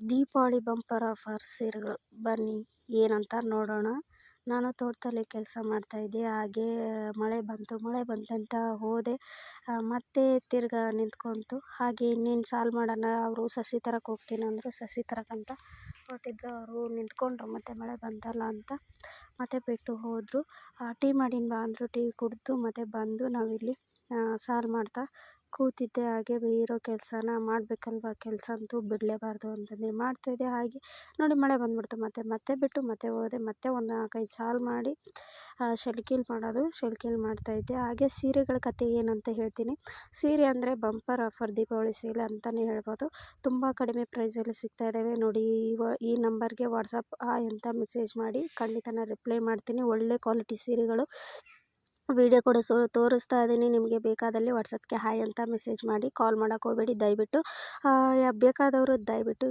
Deepavali bumper offer ಸೀರೆಗಳು. ಬನ್ನಿ, ಏನಂತ ನೋಡೋಣ. ನಾನು ತೋಟದಲ್ಲಿ ಕೆಲಸ ಮಾಡ್ತಾಯಿದ್ದೆ ಹಾಗೇ, ಮಳೆ ಬಂತು, ಮಳೆ ಬಂತಂತ ಹೋದೆ. ಮತ್ತೆ ತಿರ್ಗಿ ನಿಂತ್ಕೊಂತು. ಹಾಗೆ ಇನ್ನೇನು ಸಾಲು ಮಾಡೋಣ, ಅವರು ಸಸಿ ತರಕ್ಕೆ ಹೋಗ್ತೀನಿ ಅಂದರು ಸಸಿ ತರಕ್ಕಂತ ಹೊರಟಿದ್ರು. ಅವರು ನಿಂತ್ಕೊಂಡ್ರು, ಮತ್ತೆ ಮಳೆ ಬಂತಲ್ಲ ಅಂತ ಮತ್ತೆ ಬಿಟ್ಟು ಹೋದರು. ಟೀ ಮಾಡೀನಿ ಬಾ ಅಂದರು, ಟೀ ಕುಡಿದು ಮತ್ತೆ ಬಂದು ನಾವಿಲ್ಲಿ ಸಾಲು ಮಾಡ್ತಾ ಕೂತಿದ್ದೆ ಹಾಗೆ ಇರೋ ಕೆಲಸನ ಮಾಡಬೇಕಲ್ವ? ಕೆಲಸ ಅಂತೂ ಬಿಡಲೇಬಾರ್ದು ಅಂತಂದು ಮಾಡ್ತಾಯಿದ್ದೆ ಹಾಗೆ ನೋಡಿ ಮಳೆ ಬಂದ್ಬಿಡ್ತು. ಮತ್ತೆ ಮತ್ತೆ ಬಿಟ್ಟು ಮತ್ತೆ ಹೋದೆ. ಮತ್ತೆ ಒಂದು ನಾಲ್ಕೈದು ಸಾಲು ಮಾಡಿ ಶೆಲ್ಕಿಲ್ ಮಾಡೋದು ಶೆಲ್ಕಿಲ್ ಮಾಡ್ತಾಯಿದ್ದೆ ಹಾಗೆ ಸೀರೆಗಳ ಕತೆ ಏನಂತ ಹೇಳ್ತೀನಿ. ಸೀರೆ ಅಂದರೆ ಬಂಪರ್ ಆಫರ್ ದೀಪಾವಳಿ ಸೀರೆ ಅಂತಲೇ ಹೇಳ್ಬೋದು. ತುಂಬ ಕಡಿಮೆ ಪ್ರೈಸಲ್ಲಿ ಸಿಗ್ತಾ ಇದ್ದಾವೆ ನೋಡಿ, ಇವ, ಈ ನಂಬರ್ಗೆ ವಾಟ್ಸಪ್ ಹಾಯ್ ಅಂತ ಮೆಸೇಜ್ ಮಾಡಿ ಖಂಡಿತ ರಿಪ್ಲೈ ಮಾಡ್ತೀನಿ. ಒಳ್ಳೆ ಕ್ವಾಲಿಟಿ ಸೀರೆಗಳು. ವಿಡಿಯೋ ಕೂಡ ಸೊ, ತೋರಿಸ್ತಾ ಇದ್ದೀನಿ. ನಿಮಗೆ ಬೇಕಾದಲ್ಲಿ ವಾಟ್ಸಪ್ಗೆ ಹಾಯ್ ಅಂತ ಮೆಸೇಜ್ ಮಾಡಿ ಕಾಲ್ ಮಾಡೋಕ್ಕೋಗ್ಬೇಡಿ ಹೋಗಬೇಡಿ. ದಯವಿಟ್ಟು ಬೇಕಾದವರು ದಯವಿಟ್ಟು